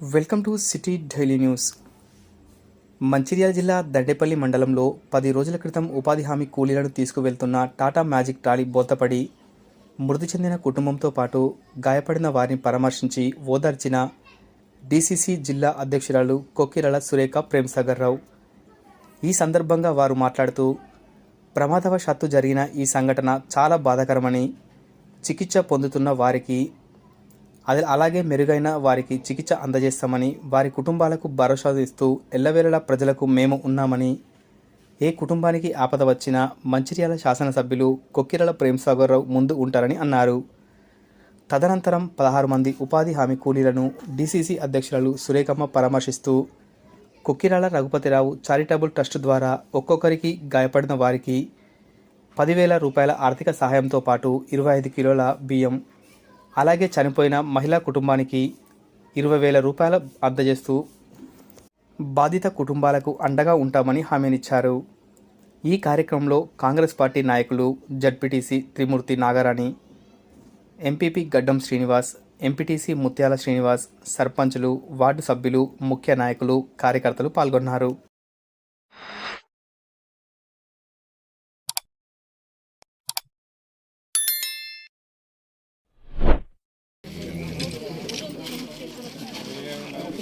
Welcome to city daily news. Mancherial జిల్లా దడ్డేపల్లి మండలంలో పది రోజుల క్రితం ఉపాధి హామీ కూలీలను తీసుకువెళ్తున్న టాటా మ్యాజిక్ ట్రాలీ బోల్తపడి మృతి చెందిన కుటుంబంతో పాటు గాయపడిన వారిని పరామర్శించి ఓదార్చిన డీసీసీ జిల్లా అధ్యక్షురాలు కొక్కిరళ సురేఖ ప్రేమ్సాగర్ రావు ఈ సందర్భంగా వారు మాట్లాడుతూ ప్రమాదవశాత్తు జరిగిన ఈ సంఘటన చాలా బాధాకరమని చికిత్స పొందుతున్న వారికి అది అలాగే మెరుగైన వారికి చికిత్స అందజేస్తామని వారి కుటుంబాలకు భరోసా ఇస్తూ ఎల్లవేళలా ప్రజలకు మేము ఉన్నామని ఏ కుటుంబానికి ఆపద వచ్చినా మంచిర్యాల శాసనసభ్యులు కొక్కిరల ప్రేమ్సాగర్రావు ముందు ఉంటారని అన్నారు. తదనంతరం పదహారు మంది ఉపాధి హామీ కూలీలను డీసీసీ అధ్యక్షురాలు సురేఖమ్మ పరామర్శిస్తూ కొక్కిరాల రఘుపతిరావు చారిటబుల్ ట్రస్ట్ ద్వారా ఒక్కొక్కరికి గాయపడిన వారికి పదివేల రూపాయల ఆర్థిక సహాయంతో పాటు ఇరవై ఐదు కిలోల బియ్యం అలాగే చనిపోయిన మహిళా కుటుంబానికి ఇరవై వేల రూపాయలు అందజేస్తూ బాధిత కుటుంబాలకు అండగా ఉంటామని హామీనిచ్చారు. ఈ కార్యక్రమంలో కాంగ్రెస్ పార్టీ నాయకులు ZPTC Trimurthi Nagarani MPP Gaddam Srinivas MPTC ముత్యాల శ్రీనివాస్ సర్పంచులు వార్డు సభ్యులు ముఖ్య నాయకులు కార్యకర్తలు పాల్గొన్నారు.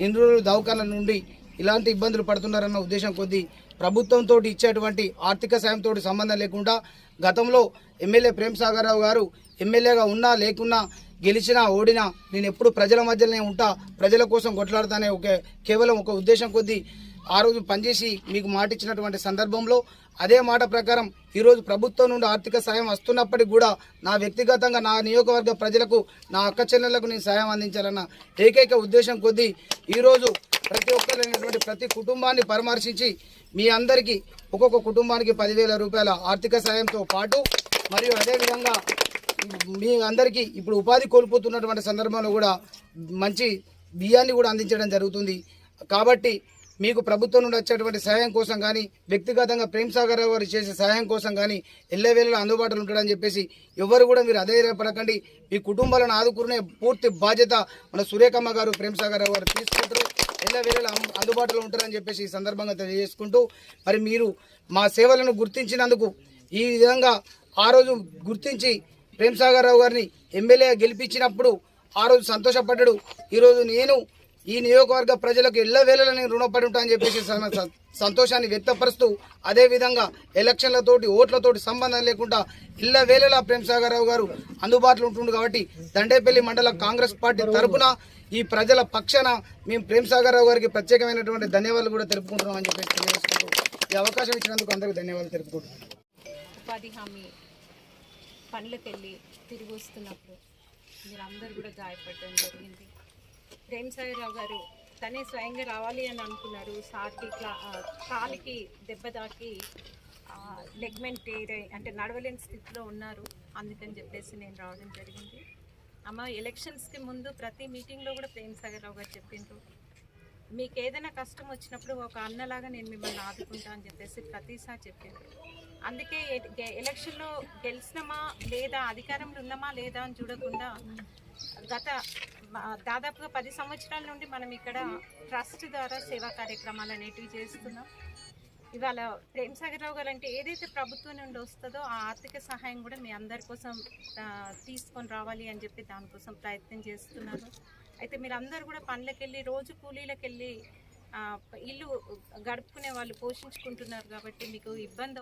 ఇంద్రుడు దౌకర్ల రోజులు నుండి ఇలాంటి ఇబ్బందులు పడుతున్నారన్న ఉద్దేశం కొద్దీ ప్రభుత్వంతో ఇచ్చేటువంటి ఆర్థిక సాయంతో సంబంధం లేకుండా గతంలో ఎమ్మెల్యే ప్రేమ్ సాగర్ రావు గారు ఎమ్మెల్యేగా ఉన్నా లేకున్నా గెలిచినా ఓడినా నేను ఎప్పుడు ప్రజల మధ్యలోనే ఉంటా ప్రజల కోసం కొట్లాడతానే ఒక కేవలం ఒక ఉద్దేశం కొద్దీ ఆ రోజు పనిచేసి మీకు మాట ఇచ్చినటువంటి సందర్భంలో అదే మాట ప్రకారం ఈరోజు ప్రభుత్వం నుండి ఆర్థిక సాయం వస్తున్నప్పటికీ కూడా నా వ్యక్తిగతంగా నా నియోజకవర్గ ప్రజలకు నా అక్క చెల్లెళ్ళకు నేను సాయం అందించాలన్న ఏకైక ఉద్దేశం కొద్దీ ఈరోజు ప్రతి ఒక్కరైనటువంటి ప్రతి కుటుంబాన్ని పరామర్శించి మీ అందరికీ ఒక్కొక్క కుటుంబానికి పదివేల రూపాయల ఆర్థిక సాయంతో పాటు మరియు అదేవిధంగా మీ అందరికీ ఇప్పుడు ఉపాధి కోల్పోతున్నటువంటి సందర్భంలో కూడా మంచి బియ్యాన్ని కూడా అందించడం జరుగుతుంది. కాబట్టి మీకు ప్రభుత్వం నుండి వచ్చేటువంటి సహాయం కోసం కానీ వ్యక్తిగతంగా ప్రేమ్ సాగర్ గారు చేసే సహాయం కోసం కానీ ఎల్లవేళలో అందుబాటులో ఉంటాడని చెప్పేసి ఎవరు కూడా మీరు అధైర్యపడకండి. మీ కుటుంబాలను ఆదుకునే పూర్తి బాధ్యత మన సురేఖమ్మ గారు ప్రేమ్ సాగర్ గారు తీసుకుంటారు. ఎల్లవేళలా అం- అందుబాటులో ఉంటారని చెప్పేసి ఈ సందర్భంగా తెలియజేసుకుంటూ మరి మీరు మా సేవలను గుర్తించినందుకు ఈ విధంగా ఆ రోజు గుర్తించి ప్రేమ్సాగర్ రావు గారిని ఎమ్మెల్యే గెలిపించినప్పుడు ఆ రోజు సంతోషపడ్డాడు. ఈరోజు నేను ఈ నియోజకవర్గ ప్రజలకు ఎల్ల నేను రుణపడి ఉంటా అని చెప్పేసి సంతోషాన్ని వ్యక్తపరుస్తూ అదేవిధంగా ఎలక్షన్లతోటి ఓట్లతోటి సంబంధం లేకుండా ఇళ్ళ వేళలా ప్రేమ్ రావు గారు అందుబాటులో ఉంటుండు కాబట్టి దండేపల్లి మండల కాంగ్రెస్ పార్టీ తరపున ఈ ప్రజల పక్షాన మేము ప్రేమ్సాగర్ రావు గారికి ప్రత్యేకమైనటువంటి ధన్యవాదాలు కూడా తెలుపుకుంటున్నాం అని చెప్పేసి తెలియజేసుకుంటూ ఈ అవకాశం ఇచ్చినందుకు అందరికీ ధన్యవాదాలు తెలుపుకుంటున్నాం. ఉపాధి హామీ పనులకెళ్ళి తిరిగి వస్తున్నప్పుడు మీరు అందరు కూడా గాయపడడం జరిగింది. ప్రేమ్ సాగర్రావు గారు తనే స్వయంగా రావాలి అని అనుకున్నారు. సార్కి క్లా కాలికి దెబ్బ తాకి లెగ్మెంట్ ఏరై అంటే నడవలేని స్థితిలో ఉన్నారు. అందుకని చెప్పేసి నేను రావడం జరిగింది. అమ్మ ఎలక్షన్స్కి ముందు ప్రతి మీటింగ్లో కూడా ప్రేమ్ సాగర్రావు గారు చెప్పిండ్రు. మీకు ఏదైనా కష్టం వచ్చినప్పుడు ఒక అన్నలాగా నేను మిమ్మల్ని ఆదుకుంటా అని చెప్పేసి ప్రతిసారి చెప్పారు అందుకే ఎలక్షన్లో గెలిచినమా లేదా అధికారంలో ఉన్నామా లేదా అని చూడకుండా గత దాదాపుగా పది సంవత్సరాల నుండి మనం ఇక్కడ ట్రస్ట్ ద్వారా సేవా కార్యక్రమాలు అనేటివి చేస్తున్నాం. ఇవాళ ప్రేమ్ సాగర్ రావు గారు అంటే ఏదైతే ప్రభుత్వం నుండి వస్తుందో ఆ ఆర్థిక సహాయం కూడా మీ అందరి కోసం తీసుకొని రావాలి అని చెప్పి దానికోసం ప్రయత్నం చేస్తున్నారు అయితే మీరు అందరు కూడా పనులకు వెళ్ళి రోజు కూలీలకు వెళ్ళి ఇల్లు గడుపుకునే వాళ్ళు పోషించుకుంటున్నారు కాబట్టి మీకు ఇబ్బంది